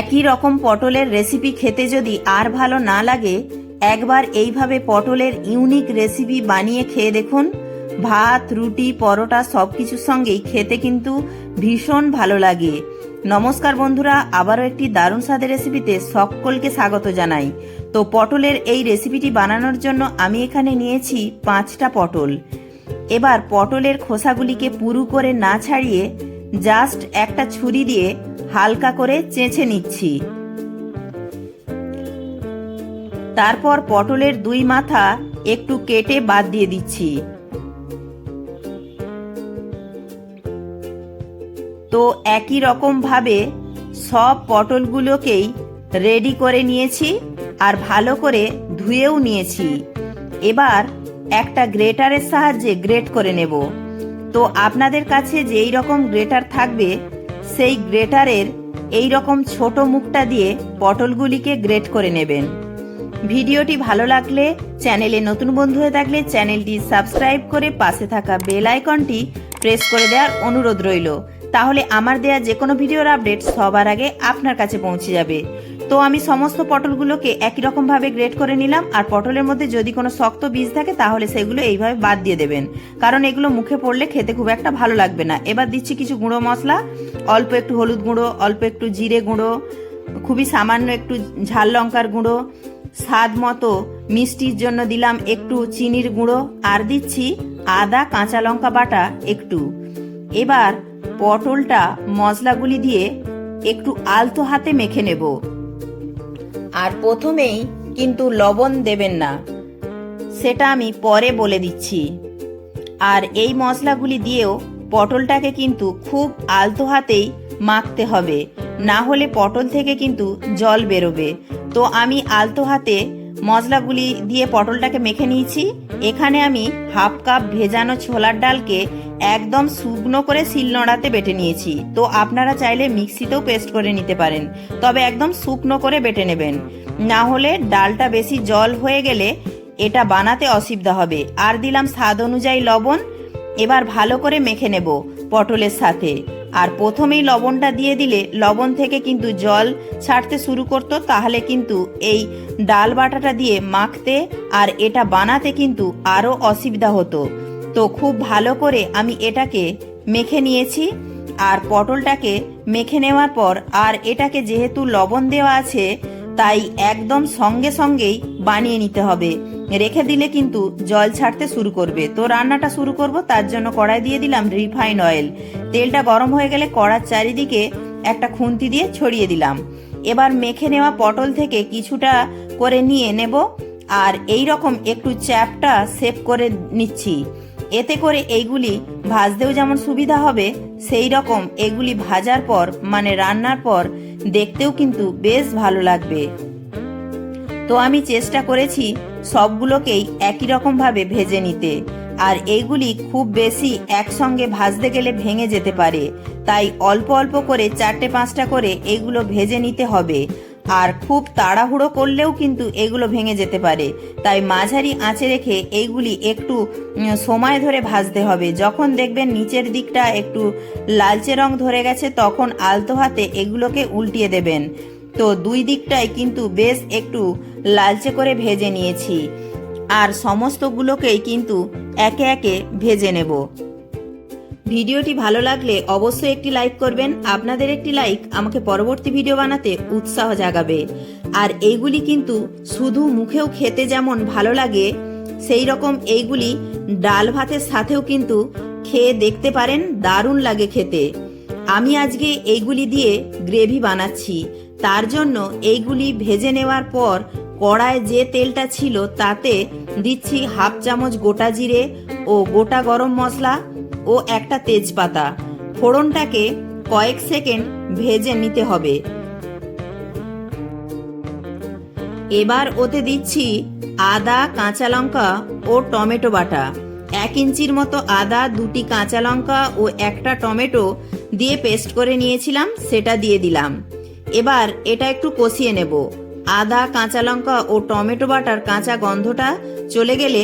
একই রকম পটলের রেসিপি খেতে যদি আর ভালো না লাগে, একবার এইভাবে পটলের ইউনিক রেসিপি বানিয়ে খেয়ে দেখুন। ভাত, রুটি, পরোটা সব কিছুর সঙ্গেই খেতে কিন্তু ভীষণ ভালো লাগে। নমস্কার বন্ধুরা, আবারও একটি দারুণ স্বাদের রেসিপিতে সকলকে স্বাগত জানাই। তো পটলের এই রেসিপিটি বানানোর জন্য আমি এখানে নিয়েছি পাঁচটা পটল। এবার পটলের খোসাগুলিকে পুরু করে না ছাড়িয়ে জাস্ট একটা ছুরি দিয়ে হালকা করে চেঁচে নিচ্ছি। তারপর পটলের দুই মাথা একটু কেটে বাদ দিয়ে দিচ্ছি। তো একই রকম ভাবে সব পটলগুলোকেই রেডি করে নিয়েছি আর ভালো করে ধুয়েও নিয়েছি। এবার একটা গ্রেটারের সাহায্যে গ্রেট করে নেব। তো আপনাদের কাছে যেই রকম গ্রেটার থাকবে সেই গ্রেটারের এই রকম ছোট মুখটা দিয়ে পটলগুলিকে গ্রেট করে নেবেন। ভিডিওটি ভালো লাগলে চ্যানেলে নতুন বন্ধু হয়ে থাকলে চ্যানেলটি সাবস্ক্রাইব করে পাশে থাকা বেল আইকনটি প্রেস করে দেওয়ার অনুরোধ রইল। তাহলে আমার দেয়া যে কোনো ভিডিওর আপডেট সবার আগে আপনার কাছে পৌঁছে যাবে। তো আমি সমস্ত পটলগুলোকে একই রকমভাবে গ্রেড করে নিলাম, আর পটলের মধ্যে যদি কোনো শক্ত বীজ থাকে তাহলে সেগুলো এইভাবে বাদ দিয়ে দেবেন। কারণ এগুলো মুখে পড়লে খেতে খুব একটা ভালো লাগবে না। এবার দিচ্ছি কিছু গুঁড়ো মশলা, অল্প একটু হলুদ গুঁড়ো, অল্প একটু জিরে গুঁড়ো, খুবই সামান্য একটু ঝাল লঙ্কার গুঁড়ো, স্বাদ মতো মিষ্টির জন্য দিলাম একটু চিনির গুঁড়ো, আর দিচ্ছি আদা, কাঁচা লঙ্কা বাটা একটু। এবার পটলটা মশলাগুলি দিয়ে একটু আলতো হাতে মেখে নেব। আর প্রথমেই কিন্তু লবণ দেবেন না। সেটা আমি পরে বলে দিচ্ছি। আর এই মশলাগুলি দিয়েও পটলটাকে কিন্তু খুব আলতো হাতেই মাখতে হবে। না হলে পটল থেকে কিন্তু জল বেরোবে। তো আমি আলতো হাতে মশলাগুলি দিয়ে পটলটাকে মেখে নিয়েছি। এখানে আমি হাফ কাপ ভেজানো ছোলার ডালকে একদম শুকনো করে শিলনোড়াতে বেটে নিয়েছি। তো আপনারা চাইলে মিক্সিতেও পেস্ট করে নিতে পারেন, তবে একদম শুকনো করে বেটে নেবেন। না হলে ডালটা বেশি জল হয়ে গেলে এটা বানাতে অসুবিধা হবে। আর দিলাম স্বাদ অনুযায়ী লবণ, এবার ভালো করে মেখে নেব পটলের সাথে। আর প্রথমেই লবণটা দিয়ে দিলে লবণ থেকে কিন্তু জল ছাড়তে শুরু করতো, তাহলে কিন্তু এই ডাল বাটাটা দিয়ে মাখতে আর এটা বানাতে কিন্তু আরও অসুবিধা হতো। তো খুব ভালো করে আমি এটাকে মেখে নিয়েছি আর পটলটাকে মেখে নেওয়ার পর আর এটাকে যেহেতু লবণ দেওয়া আছে, তাই একদম সঙ্গে সঙ্গেই বানিয়ে নিতে হবে। রেখে দিলে কিন্তু জল ছাড়তে শুরু করবে। তো রান্নাটা শুরু করব, তার জন্য কড়াই দিয়ে দিলাম রিফাইন অয়েল। তেলটা গরম হয়ে গেলে কড়ার চারিদিকে একটা খুন্তি দিয়ে ছড়িয়ে দিলাম। এবার মেখে নেওয়া পটল থেকে কিছুটা করে নিয়ে নেব, আর এই রকম একটু চ্যাপটা সেভ করে নিচ্ছি। এতে করে এইগুলি ভাজতেও যেমন সুবিধা হবে সেই রকম এগুলি ভাজার পর মানে রান্নার পর, দেখতেও কিন্তু বেশ ভালো লাগবে। তো আমি চেষ্টা করেছি সবগুলোকেই একই রকমভাবে ভেজে নিতে। আর এইগুলি খুব বেশি একসঙ্গে ভাজতে গেলে ভেঙে যেতে পারে। তাই অল্প অল্প করে চারটে পাঁচটা করে এগুলো ভেজে নিতে হবে। আর খুব তাড়াহুড়ো করলেও কিন্তু এগুলো ভেঙে যেতে পারে। তাই মাঝারি আঁচে রেখে এইগুলি একটু সময় ধরে ভাজতে হবে। যখন দেখবেন নিচের দিকটা একটু লালচে রং ধরে গেছে, তখন আলতো হাতে এগুলোকে উল্টিয়ে দেবেন। তো দুই দিকটাই কিন্তু বেশ একটু লালচে করে ভেজে নিয়েছি। আর সমস্তগুলোকেই কিন্তু একে একে ভেজে নেব। ভিডিওটি ভালো লাগলে অবশ্যই একটি লাইক করবেন। আপনাদের একটি লাইক আমাকে পরবর্তী ভিডিও বানাতে উৎসাহ জাগাবে। আর এইগুলি কিন্তু শুধু মুখেও খেতে যেমন ভালো লাগে, সেই রকম এইগুলি ডাল ভাতের সাথেও কিন্তু খেয়ে দেখতে পারেন, দারুণ লাগে খেতে। আমি আজকে এইগুলি দিয়ে গ্রেভি বানাচ্ছি। তার জন্য এইগুলি ভেজে নেওয়ার পর কড়ায় যে তেলটা ছিল তাতে দিচ্ছি হাফ চামচ গোটা জিরে ও গোটা গরম মশলা ও একটা তেজপাতা। ফোড়নটাকে কয়েক সেকেন্ড ভেজে নিতে হবে। এবার ওতে দিচ্ছি আদা, কাঁচা লঙ্কা ও টমেটো বাটা। এক ইঞ্চির মতো আদা, দুটি কাঁচা লঙ্কা ও একটা টমেটো দিয়ে পেস্ট করে নিয়েছিলাম, সেটা দিয়ে দিলাম। এবার এটা একটু কষিয়ে নেব। আদা, কাঁচা লঙ্কা ও টমেটো বাটার কাঁচা গন্ধটা চলে গেলে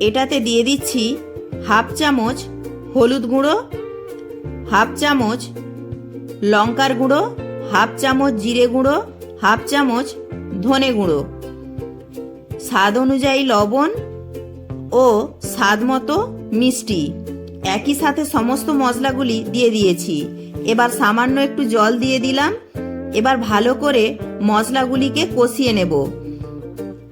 এটাতে দিয়ে দিচ্ছি হাফ চামচ হলুদ গুঁড়ো, হাফ চামচ লঙ্কার গুঁড়ো, হাফ চামচ জিরে গুঁড়ো, হাফ চামচ ধনে গুঁড়ো। স্বাদ অনুযায়ী লবণ ও স্বাদ মতো মিষ্টি। একই সাথে সমস্ত মশলাগুলি দিয়ে দিয়েছি। এবার সামান্য একটু জল দিয়ে দিলাম। এবার ভালো করে মশলাগুলিকে কষিয়ে নেব।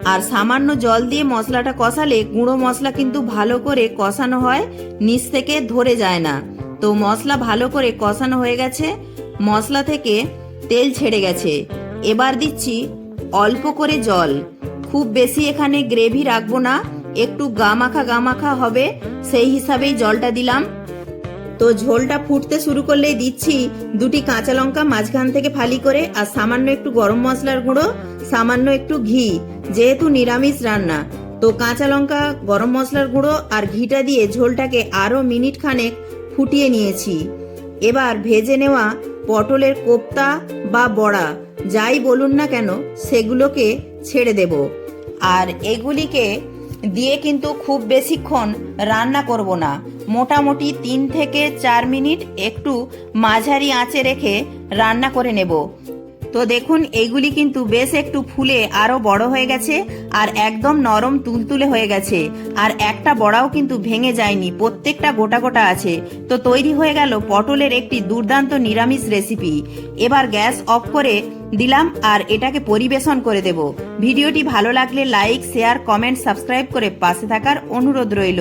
আর সামান্য জল দিয়ে মশলাটা কষালে গুঁড়ো মশলা কিন্তু ভালো করে কষানো হয়, নিচ থেকে ধরে যায় না। তো মশলা ভালো করে কষানো হয়ে গেছে। মশলা থেকে তেল ছেড়ে গেছে। এবার দিচ্ছি অল্প করে জল। খুব বেশি এখানে গ্রেভি রাখব না। একটু গামাখা গামাখা হবে, সেই হিসাবেই জলটা দিলাম। তো ঝোলটা ফুটতে শুরু করলেই দিচ্ছি দুটি কাঁচা লঙ্কা মাঝখান থেকে ফালি করে আর সামান্য একটু গরম মশলার গুঁড়ো, সামান্য একটু ঘি, যেহেতু নিরামিষ রান্না। তো কাঁচা লঙ্কা, গরম মশলার গুঁড়ো আর ঘিটা দিয়ে ঝোলটাকে আরও মিনিট খানেক ফুটিয়ে নিয়েছি। এবার ভেজে নেওয়া পটলের কোপ্তা বা বড়া, যাই বলুন না কেন, সেগুলোকে ছেড়ে দেব। আর এগুলিকে দিয়ে কিন্তু খুব বেশিক্ষণ রান্না করব না। মোটামুটি তিন থেকে চার মিনিট একটু মাঝারি আঁচে রেখে রান্না করে নেব। তো দেখুন এইগুলি কিন্তু বেশ একটু ফুলে আরও বড় হয়ে গেছে আর একদম নরম তুলতুলে হয়ে গেছে। আর একটা বড়াও কিন্তু ভেঙে যায়নি, প্রত্যেকটা গোটা গোটা আছে। তো তৈরি হয়ে গেল পটলের একটি দুর্দান্ত নিরামিষ রেসিপি। এবার গ্যাস অফ করে দিলাম আর এটাকে পরিবেশন করে দেব। ভিডিওটি ভালো লাগলে লাইক, শেয়ার, কমেন্ট, সাবস্ক্রাইব করে পাশে থাকার অনুরোধ রইল।